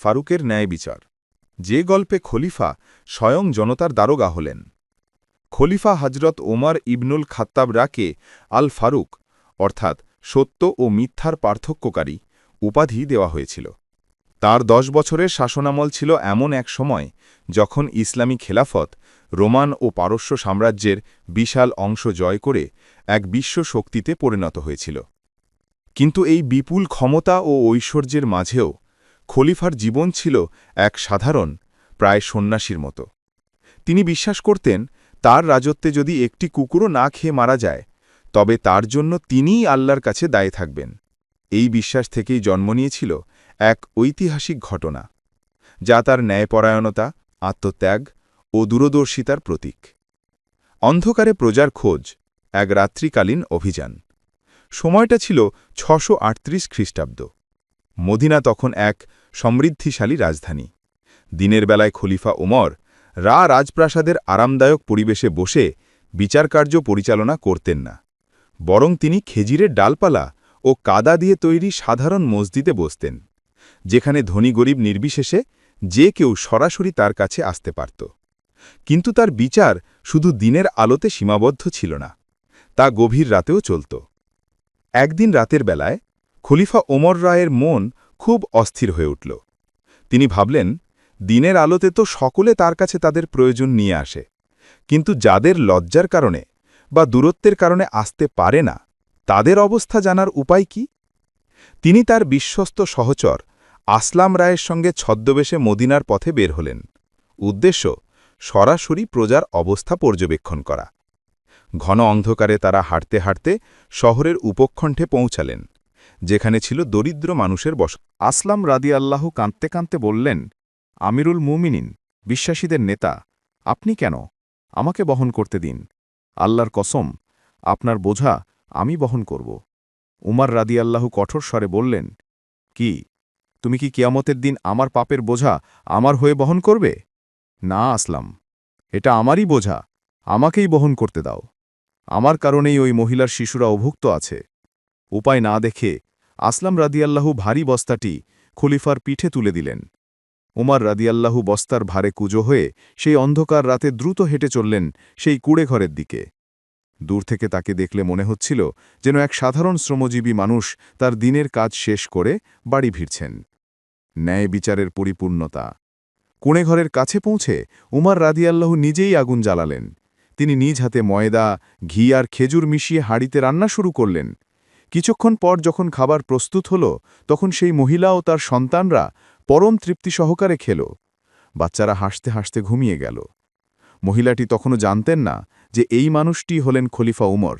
ফারুকের ন্যায় বিচার যে গল্পে খলিফা স্বয়ং জনতার দারোগা হলেন। খলিফা হজরত ওমর ইবনুল খাত্তাব রাকে আল ফারুক অর্থাৎ সত্য ও মিথ্যার পার্থক্যকারী, উপাধি দেওয়া হয়েছিল। তার দশ বছরের শাসনামল ছিল এমন এক সময় যখন ইসলামী খেলাফত রোমান ও পারস্য সাম্রাজ্যের বিশাল অংশ জয় করে এক বিশ্ব শক্তিতে পরিণত হয়েছিল। কিন্তু এই বিপুল ক্ষমতা ও ঐশ্বর্যের মাঝেও খলিফার জীবন ছিল এক সাধারণ, প্রায় সন্ন্যাসীর মতো। তিনি বিশ্বাস করতেন, তার রাজত্বে যদি একটি কুকুরও না খেয়ে মারা যায়, তবে তার জন্য তিনিই আল্লাহর কাছে দায়ে থাকবেন। এই বিশ্বাস থেকেই জন্ম নিয়েছিল এক ঐতিহাসিক ঘটনা, যা তার ন্যায়পরায়ণতা, আত্মত্যাগ ও দূরদর্শিতার প্রতীক। অন্ধকারে প্রজার খোঁজ, এক রাত্রিকালীন অভিযান। সময়টা ছিল ছশো খ্রিস্টাব্দ। মদিনা তখন এক সমৃদ্ধিশালী রাজধানী। দিনের বেলায় খলিফা ওমর রা রাজপ্রাসাদের আরামদায়ক পরিবেশে বসে বিচারকার্য পরিচালনা করতেন না। বরং তিনি খেজিরের ডালপালা ও কাদা দিয়ে তৈরি সাধারণ মসজিদে বসতেন, যেখানে ধনী গরিব নির্বিশেষে যে কেউ সরাসরি তার কাছে আসতে পারত। কিন্তু তার বিচার শুধু দিনের আলোতে সীমাবদ্ধ ছিল না, তা গভীর রাতেও চলত। একদিন রাতের বেলায় খলিফা ওমর রায়ের মন খুব অস্থির হয়ে উঠল। তিনি ভাবলেন, দিনের আলোতে তো সকলে তার কাছে তাদের প্রয়োজন নিয়ে আসে, কিন্তু যাদের লজ্জার কারণে বা দূরত্বের কারণে আসতে পারে না, তাদের অবস্থা জানার উপায় কি? তিনি তার বিশ্বস্ত সহচর আসলাম রায়ের সঙ্গে ছদ্মবেশে মদিনার পথে বের হলেন। উদ্দেশ্য, সরাসরি প্রজার অবস্থা পর্যবেক্ষণ করা। ঘন অন্ধকারে তারা হাঁটতে হাঁটতে শহরের উপকণ্ঠে পৌঁছালেন। যেখানে ছিল দরিদ্র মানুষের বস। আসলাম রাদি আল্লাহ কাঁদতে কাঁদতে বললেন, আমিরুল মুমিনিন, বিশ্বাসীদের নেতা, আপনি কেন? আমাকে বহন করতে দিন। আল্লাহর কসম, আপনার বোঝা আমি বহন করব। উমার রাদি আল্লাহ কঠোর স্বরে বললেন, কি? তুমি কি কিয়ামতের দিন আমার পাপের বোঝা আমার হয়ে বহন করবে? না, আসলাম। এটা আমারই বোঝা, আমাকেই বহন করতে দাও। আমার কারণেই ওই মহিলার শিশুরা অভুক্ত আছে। উপায় না দেখে আসলাম রাদিয়াল্লাহু ভারী বস্তাটি খলিফার পিঠে তুলে দিলেন। উমার রাদিয়াল্লাহু বস্তার ভারে কুজো হয়ে সেই অন্ধকার রাতে দ্রুত হেঁটে চললেন সেই কুড়ে ঘরের দিকে। দূর থেকে তাকে দেখলে মনে হচ্ছিল যেন এক সাধারণ শ্রমজীবী মানুষ তার দিনের কাজ শেষ করে বাড়ি ভিড়ছেন ন্যায় বিচারের পরিপূর্ণতা। কুঁড়েঘরের কাছে পৌঁছে উমার রাদিয়াল্লাহু নিজেই আগুন জ্বালালেন। তিনি নিজ হাতে ময়দা, ঘি আর খেজুর মিশিয়ে হাঁড়িতে রান্না শুরু করলেন। কিছুক্ষণ পর যখন খাবার প্রস্তুত হল, তখন সেই মহিলা ও তার সন্তানরা পরম তৃপ্তি সহকারে খেল। বাচ্চারা হাসতে হাসতে ঘুমিয়ে গেল। মহিলাটি তখনও জানতেন না যে এই মানুষটি হলেন খলিফা উমর।